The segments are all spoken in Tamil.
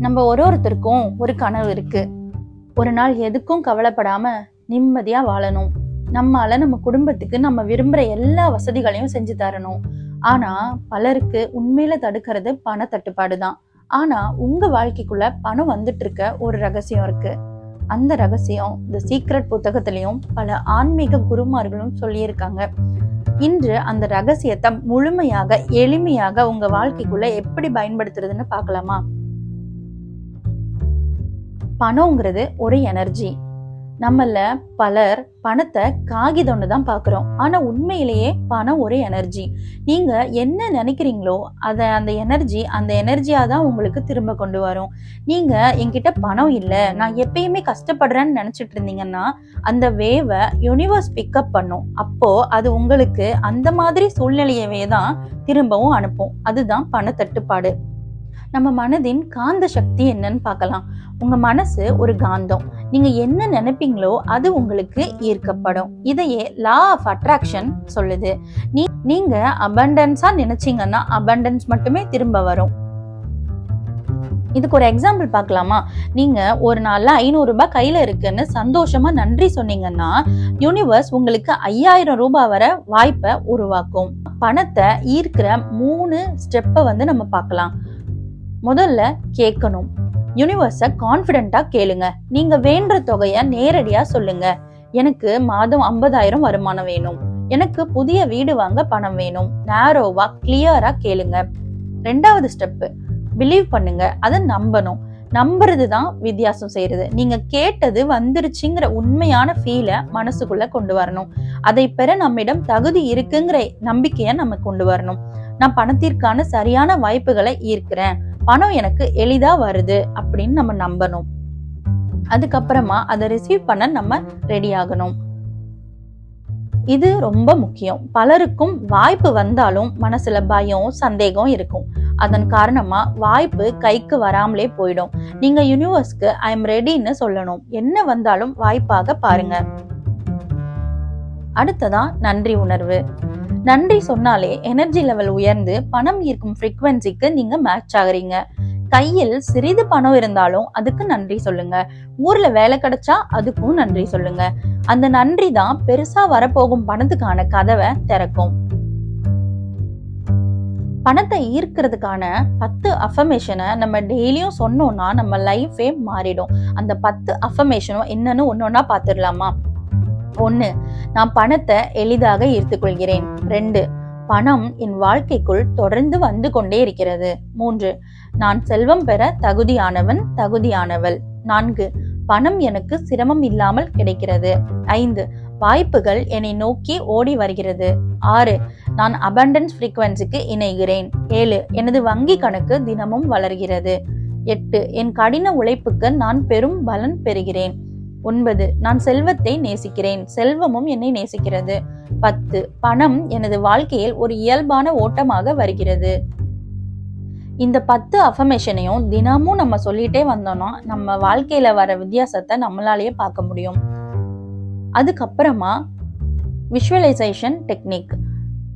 நம்ம ஒரு ஒருத்தருக்கும் ஒரு கனவு இருக்கு. ஒரு நாள் எதுக்கும் கவலைப்படாம நிம்மதியா வாழணும். நம்மால நம்ம குடும்பத்துக்கு நம்ம விரும்புற எல்லா வசதிகளையும் செஞ்சு தரணும். ஆனா பலருக்கு உண்மையில தடுக்கிறது பண தட்டுப்பாடு தான். ஆனா உங்க வாழ்க்கைக்குள்ள பணம் வந்துட்டு இருக்க ஒரு ரகசியம் இருக்கு. அந்த ரகசியம் த சீக்ரெட் புத்தகத்திலையும் பல ஆன்மீக குருமார்களும் சொல்லியிருக்காங்க. இன்று அந்த ரகசியத்தை முழுமையாக எளிமையாக உங்க வாழ்க்கைக்குள்ள எப்படி பயன்படுத்துறதுன்னு பார்க்கலாமா? பணங்கிறது ஒரு எனர்ஜி. நம்மள பலர் பணத்தை காகிதம்னு தான் பார்க்குறோம். ஆனால் உண்மையிலேயே பணம் ஒரு எனர்ஜி. நீங்கள் என்ன நினைக்கிறீங்களோ அதை அந்த எனர்ஜி அந்த எனர்ஜியாக தான் உங்களுக்கு திரும்ப கொண்டு வரும். நீங்கள் என்கிட்ட பணம் இல்லை நான் எப்பயுமே கஷ்டப்படுறேன்னு நினச்சிட்டு இருந்தீங்கன்னா அந்த வேவை யூனிவர்ஸ் பிக்கப் பண்ணும். அப்போது அது உங்களுக்கு அந்த மாதிரி சூழ்நிலையவே தான் திரும்பவும் அனுப்பும். அதுதான் பண தட்டுப்பாடு நம்ம மனதின் காந்த சக்தி என்னன்னு பார்க்கலாம். உங்கள் மனசு ஒரு காந்தம். நீங்கள் என்ன நினைப்பீங்களோ அது உங்களுக்கு ஈர்க்கப்படும். இதையே லா ஆஃப் அட்ராக்ஷன் சொல்லுது. நீ நீங்கள் அபண்டன்ஸாக நினச்சிங்கன்னா அபண்டன்ஸ் மட்டுமே திரும்ப வரும். இதுக்கு ஒரு எக்ஸாம்பிள் பார்க்கலாமா? நீங்கள் ஒரு நாளில் ஐநூறுரூபா கையில் இருக்குன்னு சந்தோஷமா நன்றி சொன்னீங்கன்னா யூனிவர்ஸ் உங்களுக்கு ஐயாயிரம் ரூபாய் வர வாய்ப்பை உருவாக்கும். பணத்தை ஈர்க்கிற மூணு ஸ்டெப்பை வந்து நம்ம பார்க்கலாம். முதல்ல கேட்கணும். யூனிவர்ஸை கான்ஃபிடென்ட்டா கேளுங்க. நீங்க வேண்ட தொகையை நேரடியா சொல்லுங்க. எனக்கு மாதம் ஐம்பதாயிரம் வருமானம் வேணும். எனக்கு புதிய வீடு வாங்க பணம் வேணும். நேரோவா கிளியரா கேளுங்க. ரெண்டாவது ஸ்டெப்பு பிலீவ் பண்ணுங்க. அதை நம்பணும். நம்புறது தான் வித்தியாசம் செய்யறது. நீங்க கேட்டது வந்துருச்சுங்கிற உண்மையான ஃபீலை மனசுக்குள்ள கொண்டு வரணும். அதை பெற நம்மிடம் தகுதி இருக்குங்கிற நம்பிக்கையை நம்ம கொண்டு வரணும். நான் பணத்திற்கான சரியான வாய்ப்புகளை ஈர்க்கிறேன். பணம் எனக்கு எளிதா வருது அப்படின்னு நம்ம நம்பணும். அதுக்கப்புறமா அதை ரிசீவ் பண்ண நம்ம ரெடி ஆகணும். இது ரொம்ப முக்கியம். பலருக்கும் வாய்ப்பு வந்தாலும் மனசுல பயம் சந்தேகம் இருக்கும். அதன் காரணமா வாய்ப்பு கைக்கு வராமலே போயிடும். நீங்க யூனிவர்ஸ்க்கு ஐ எம் ரெடின்னு சொல்லணும். என்ன வந்தாலும் வாய்ப்பாக பாருங்க. அடுத்ததான் நன்றி உணர்வு. நன்றி சொன்னாலே எனர்ஜி லெவல் உயர்ந்து பணம் ஈர்க்கும் ஃப்ரீக்வன்சிக்கு நீங்க மேட்ச் ஆகுறீங்க. கையில் சிறிது பணம் இருந்தாலும் அதுக்கு நன்றி சொல்லுங்க. ஊர்ல வேலை கிடைச்சா அதுக்கும் நன்றி சொல்லுங்க. அந்த நன்றி தான் பெருசா வரப்போகும் பணத்துக்கான கதவை திறக்கும். பணத்தை ஈர்க்கிறதுக்கான பத்து அஃபர்மேஷனை நம்ம டெய்லியும் சொன்னோம்னா நம்ம லைஃபே மாறிடும். அந்த பத்து அஃபர்மேஷனும் என்னன்னு ஒன்னொன்னா பார்த்துடலாமா? ஒன்று நான் பணத்தை எளிதாக ஈர்த்துக்கொள்கிறேன். ரெண்டு பணம் என் வாழ்க்கைக்குள் தொடர்ந்து வந்து கொண்டே இருக்கிறது. மூன்று நான் செல்வம் பெற தகுதியானவன் தகுதியானவள். நான்கு பணம் எனக்கு சிரமம் இல்லாமல் கிடைக்கிறது. ஐந்து வாய்ப்புகள் என்னை நோக்கி ஓடி வருகிறது. ஆறு நான் அபண்டன்ஸ் ஃப்ரீக்வன்சிக்கு இணைகிறேன். ஏழு எனது வங்கி கணக்கு தினமும் வளர்கிறது. எட்டு என் கடின உழைப்புக்கு நான் பெரும் பலன் பெறுகிறேன். ஒன்பது நான் செல்வத்தை நேசிக்கிறேன். செல்வமும் என்னை நேசிக்கிறது. பத்து பணம் எனது வாழ்க்கையில் ஒரு இயல்பான ஓட்டமாக வருகிறது. இந்த பத்து அஃபர்மேஷனையும் தினமும் நம்ம சொல்லிட்டே வந்தோம்னா நம்ம வாழ்க்கையில வர வித்தியாசத்தை நம்மளாலேயே பார்க்க முடியும். அதுக்கப்புறமா விஷுவலைசேஷன் டெக்னிக்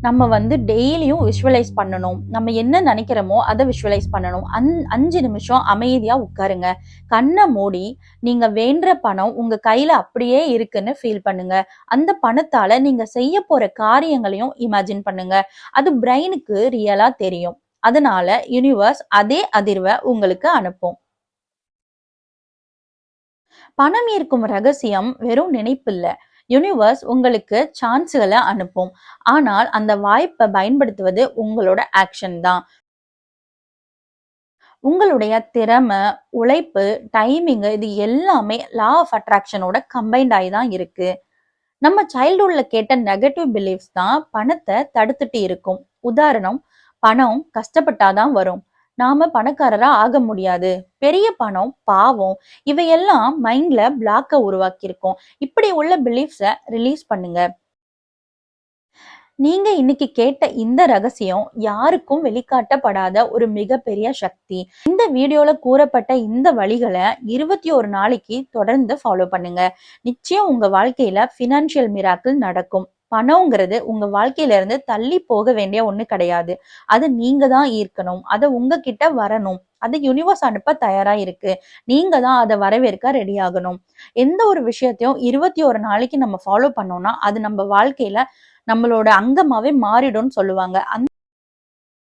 நம்ம வந்து டெய்லியும் விஷுவலைஸ் பண்ணணும். நம்ம என்ன நினைக்கிறோமோ அதை விஷுவலைஸ் பண்ணணும். அந் அஞ்சு நிமிஷம் அமைதியாக உட்காருங்க. கண்ணை மூடி நீங்கள் வேண்டுற பணம் உங்கள் கையில் அப்படியே இருக்குன்னு ஃபீல் பண்ணுங்க. அந்த பணத்தால் நீங்கள் செய்ய போகிற காரியங்களையும் இமேஜின் பண்ணுங்க. அது பிரெயினுக்கு ரியலாக தெரியும். அதனால யூனிவர்ஸ் அதே அதிர்வை உங்களுக்கு அனுப்பும். பணம் ஈர்க்கும் ரகசியம் வெறும் நினைப்பில்லை. யூனிவர்ஸ் உங்களுக்கு சான்ஸுகளை அனுப்பும். ஆனால் அந்த வாய்ப்பை பயன்படுத்துவது உங்களோட ஆக்ஷன் தான். உங்களுடைய திறமை உழைப்பு டைமிங் இது எல்லாமே லா ஆஃப் அட்ராக்ஷனோட கம்பைன்ட் ஆகி தான் இருக்கு. நம்ம சைல்டுஹுட்ல கேட்ட நெகட்டிவ் பிலீஃப்ஸ் தான் பணத்தை தடுத்துட்டு இருக்கும். உதாரணம் பணம் கஷ்டப்பட்டாதான் வரும். நாம பணக்காரரா ஆக முடியாது. பெரிய பணம் பாவம் இவையெல்லாம் மைண்ட்ல பிளாக்க உருவாக்கி இருக்கோம் இப்படி உள்ள பிலீஃப்ஸ ரிலீஸ் பண்ணுங்க. நீங்க இன்னைக்கு கேட்ட இந்த ரகசியம் யாருக்கும் வெளிக்காட்டப்படாத ஒரு மிகப்பெரிய சக்தி. இந்த வீடியோல கூறப்பட்ட இந்த வழிகளை இருபத்தி ஒரு நாளைக்கு தொடர்ந்து ஃபாலோ பண்ணுங்க. நிச்சயம் உங்க வாழ்க்கையில பினான்சியல் மிராக்கிள் நடக்கும். பணம்ங்கிறது உங்க வாழ்க்கையில இருந்து தள்ளி போக வேண்டிய ஒண்ணு கிடையாது. அது நீங்க தான் ஈர்க்கணும். அதை உங்ககிட்ட வரணும். அது யூனிவர்ஸ் அனுப்ப தயாரா இருக்கு. நீங்க தான் அதை வரவேற்க ரெடி ஆகணும். எந்த ஒரு விஷயத்தையும் இருபத்தி ஒரு நாளைக்கு நம்ம ஃபாலோ பண்ணோம்னா அது நம்ம வாழ்க்கையில நம்மளோட அங்கமாவே மாறிடும்னு சொல்லுவாங்க. அந்த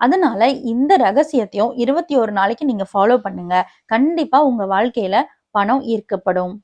அதனால இந்த ரகசியத்தையும் இருபத்தி ஒரு நாளைக்கு நீங்க ஃபாலோ பண்ணுங்க. கண்டிப்பா உங்க வாழ்க்கையில பணம் ஈர்க்கப்படும்.